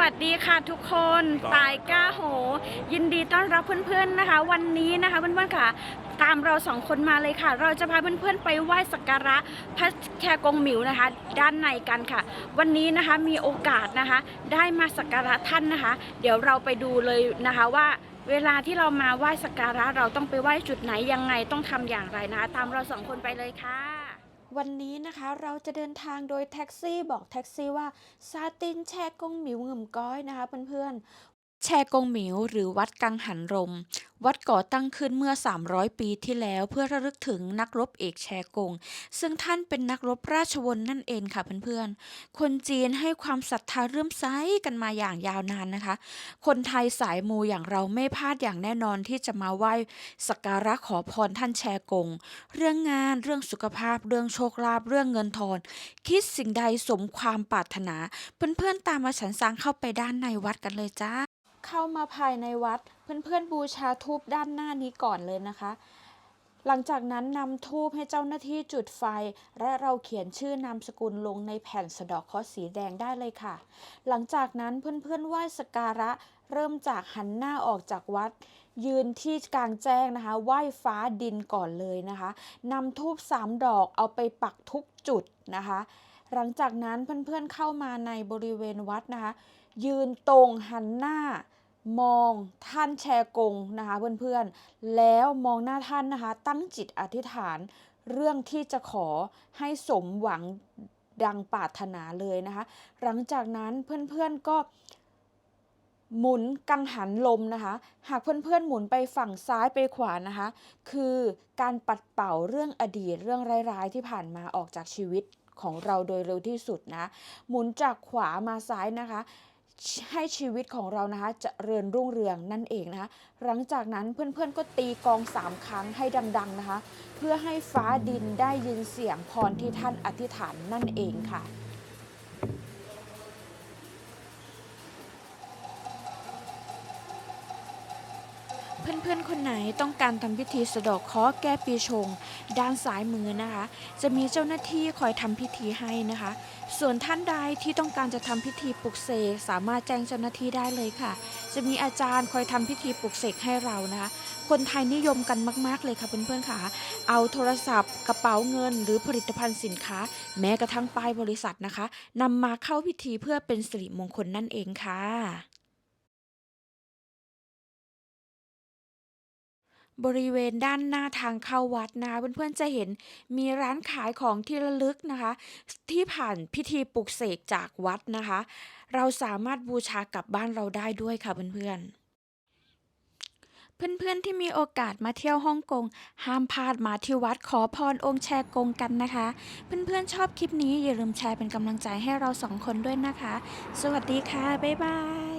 วัสดีค่ะทุกคนครับตายก้าโห ยินดีต้อนรับเพื่อนๆนะคะ วันนี้นะคะเพื่อนๆค่ะ ตามเราสองคนมาเลยค่ะ เราจะพาเพื่อนๆไปไหว้สักการะพระแชกงหมิวนะคะ ด้านในกันค่ะ วันนี้นะคะมีโอกาสนะคะ ได้มาสักการะท่านนะคะ เดี๋ยวเราไปดูเลยนะคะว่าเวลาที่เรามาไหว้สักการะเราต้องไปไหว้จุดไหนยังไงต้องทำอย่างไรนะคะ ตามเราสองคนไปเลยค่ะ วันนี้นะคะเราจะเดินทางโดยแท็กซี่บอกแท็กซี่ว่าซาตินแชกงหมิวเงิมก้อยนะคะเพื่อน แชกงหมิวหรือวัดกังหันรม วัดก่อตั้งขึ้นเมื่อ 300 ปีที่แล้วเพื่อระลึกถึงนักรบเอกแชกง ซึ่งท่านเป็นนักรบราชวงศ์นั่นเองค่ะเพื่อนๆ คนจีนให้ความศรัทธาเรื่มใสกันมาอย่างยาวนานนะคะ คนไทยสายมูอย่างเราไม่พลาดอย่างแน่นอนที่จะมาไหว้สักการะขอพรท่านแชกง เรื่องงานเรื่องสุขภาพ เรื่องโชคลาภเรื่องเงินทองคิดสิ่งใดสมความปรารถนา เพื่อนๆตามมาฉันสร้างเข้าไปด้านในวัดกันเลยจ้า เข้ามาภายในวัด เพื่อนๆบูชาทูบด้านหน้านี้ก่อนเลยนะคะ หลังจากนั้นนำทูบให้เจ้าหน้าที่จุดไฟ และเราเขียนชื่อนามสกุลลงในแผ่นสะดอกเคราะสีแดงได้เลยค่ะ หลังจากนั้นเพื่อนๆไหว้สกการะเริ่มจากหันหน้าออกจากวัด ยืนที่กลางแจ้งนะคะ ไหว้ฟ้าดินก่อนเลยนะคะนำทูบสามดอกเอาไปปักทุกจุดนะคะ หลังจากนั้นเพื่อนๆเข้ามาในบริเวณวัดนะคะ ยืนตรงหันหน้ามองท่านแชกงนะคะเพื่อนๆ แล้วมองหน้าท่านนะคะ ตั้งจิตอธิษฐานเรื่องที่จะขอให้สมหวังดังปรารถนาเลยนะคะ หลังจากนั้นเพื่อนๆก็หมุนกังหันลมนะคะ หากเพื่อนๆหมุนไปฝั่งซ้ายไปขวานะคะ คือการปัดเป่าเรื่องอดีตเรื่องร้ายๆที่ผ่านมาออกจากชีวิต ของเราโดยเร็วที่สุดนะ หมุนจากขวามาซ้ายนะคะ ให้ชีวิตของเรานะคะจะเริญรุ่งเรืองนั่นเองนะคะ หลังจากนั้นเพื่อนๆก็ตีกองสามครั้งให้ดังๆนะคะ เพื่อให้ฟ้าดินได้ยินเสียงพรที่ท่านอธิษฐานนั่นเองค่ะ เพื่อนๆ คนไหนต้องการทำพิธีสะเดอกเคราะห์แก้ปีชง ด้านซ้ายมือนะคะ จะมีเจ้าหน้าที่คอยทำพิธีให้นะคะ ส่วนท่านใดที่ต้องการจะทำพิธีปลุกเสกสามารถแจ้งเจ้าหน้าที่ได้เลยค่ะ จะมีอาจารย์คอยทำพิธีปลุกเสกให้เรานะคะ คนไทยนิยมกันมาก ๆ เลยค่ะเพื่อนๆค่ะ เอาโทรศัพท์ กระเป๋าเงิน หรือผลิตภัณฑ์สินค้า แม้กระทั่งป้ายบริษัทนะคะนำมาเข้าพิธีเพื่อเป็นสิริมงคลนั่นเองค่ะ บริเวณด้านหน้าทางเข้าวัดนะคะเพื่อนๆจะเห็นมีร้านขายของที่ระลึกนะคะ ที่ผ่านพิธีปลุกเสกจากวัดนะคะ เราสามารถบูชากลับบ้านเราได้ด้วยค่ะเพื่อนๆเพื่อนๆที่มีโอกาสมาเที่ยวฮ่องกงห้ามพลาดมาที่วัดขอพรองค์แชกงกันนะคะ เพื่อนๆชอบคลิปนี้อย่าลืมแชร์เป็นกำลังใจให้เราสองคนด้วยนะคะ สวัสดีค่ะ บ๊ายบาย